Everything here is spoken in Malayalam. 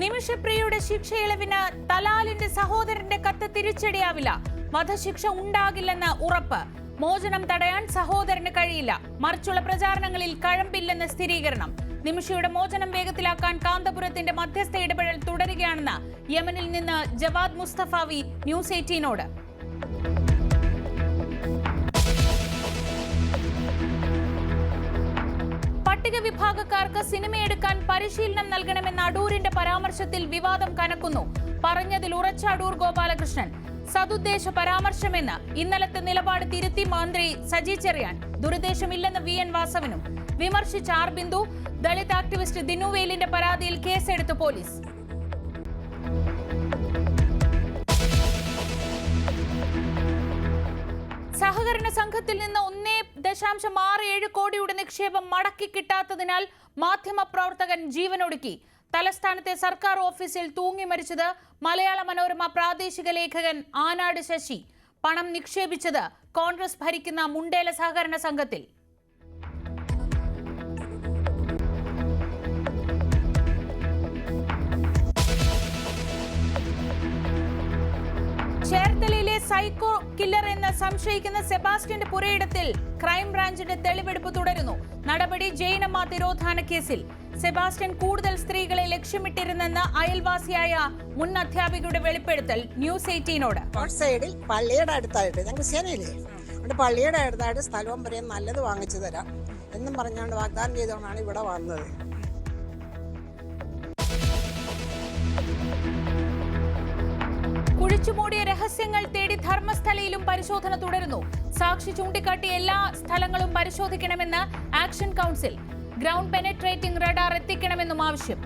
നിമിഷപ്രിയയുടെ ശിക്ഷയിളവിന് തലാലിന്റെ സഹോദരന്റെ കത്ത് തിരിച്ചടിയാവില്ല. വധശിക്ഷ ഉണ്ടാകില്ലെന്ന് ഉറപ്പ്. മോചനം തടയാൻ സഹോദരന് കഴിയില്ല. മറിച്ചുള്ള പ്രചാരണങ്ങളിൽ കഴമ്പില്ലെന്ന് സ്ഥിരീകരണം. നിമിഷയുടെ മോചനം വേഗത്തിലാക്കാൻ കാന്തപുരത്തിന്റെ മധ്യസ്ഥ ഇടപെടൽ തുടരുകയാണെന്ന് യമനിൽ നിന്ന് ജവാദ് മുസ്തഫാവി ന്യൂസ് എയ്റ്റീനോട്. പട്ടിക വിഭാഗക്കാർക്ക് സിനിമയെടുക്കാൻ പരിശീലനം നൽകണമെന്ന അടൂരിന്റെ പരാമർശത്തിൽ വിവാദം കനക്കുന്നു. പറഞ്ഞതിൽ ഉറച്ച അടൂർ ഗോപാലകൃഷ്ണൻ. സതുദ്ദേശ പരാമർശമെന്ന് ഇന്നലത്തെ നിലപാട് തിരുത്തി മന്ത്രി സജി ചെറിയാൻ. ദുരുദ്ദേശമില്ലെന്ന് വി എൻ വാസവനും. വിമർശിച്ച ആർ ബിന്ദു ദളിത് ആക്ടിവിസ്റ്റ് ദിനുവേലിന്റെ പരാതിയിൽ കേസെടുത്തു പോലീസ്. സഹകരണ സംഘത്തിൽ നിന്ന് ദശാംശം ആറ് ഏഴ് കോടിയുടെ നിക്ഷേപം മടക്കി കിട്ടാത്തതിനാൽ മാധ്യമപ്രവർത്തകൻ ജീവനൊടുക്കി. തലസ്ഥാനത്തെ സർക്കാർ ഓഫീസിൽ തൂങ്ങി മരിച്ചത് മലയാള മനോരമ പ്രാദേശിക ലേഖകൻ ആനാട് ശശി. പണം നിക്ഷേപിച്ചത് കോൺഗ്രസ് ഭരിക്കുന്ന മുണ്ടേല സഹകരണ സംഘത്തിൽ. ചേർത്തലയിലെ സൈക്കോ കില്ലർ എന്ന് സംശയിക്കുന്ന സെബാസ്റ്റ്യന്റെ പുരയിടത്തിൽ ക്രൈംബ്രാഞ്ചിന്റെ തെളിവെടുപ്പ് തുടരുന്നു. നടപടി ജൈനമ്മ തിരോധാന കേസിൽ. സെബാസ്റ്റ്യൻ കൂടുതൽ സ്ത്രീകളെ ലക്ഷ്യമിട്ടിരുന്നെന്ന് അയൽവാസിയായ മുൻ അധ്യാപികയുടെ വെളിപ്പെടുത്തൽ ന്യൂസ് എയ്റ്റീനോട്. സൈഡിൽ പള്ളിയുടെ അടുത്തായിട്ട് ഞങ്ങൾക്ക് ശരിയില്ലേ? അവിടെ പള്ളിയുടെ അടുത്തായിട്ട് സ്ഥലവും വരെയും നല്ലത് വാങ്ങിച്ചു തരാം എന്നും പറഞ്ഞുകൊണ്ട് വാഗ്ദാനം ചെയ്തുകൊണ്ടാണ് ഇവിടെ വന്നത്. കുഴിച്ചുമൂടിയ രഹസ്യങ്ങൾ തേടി ധർമ്മസ്ഥലയിലും പരിശോധന തുടരുന്നു. സാക്ഷി ചൂണ്ടിക്കാട്ടി എല്ലാ സ്ഥലങ്ങളും പരിശോധിക്കണമെന്ന് action council. Ground penetrating radar എത്തിക്കണമെന്നും ആവശ്യം.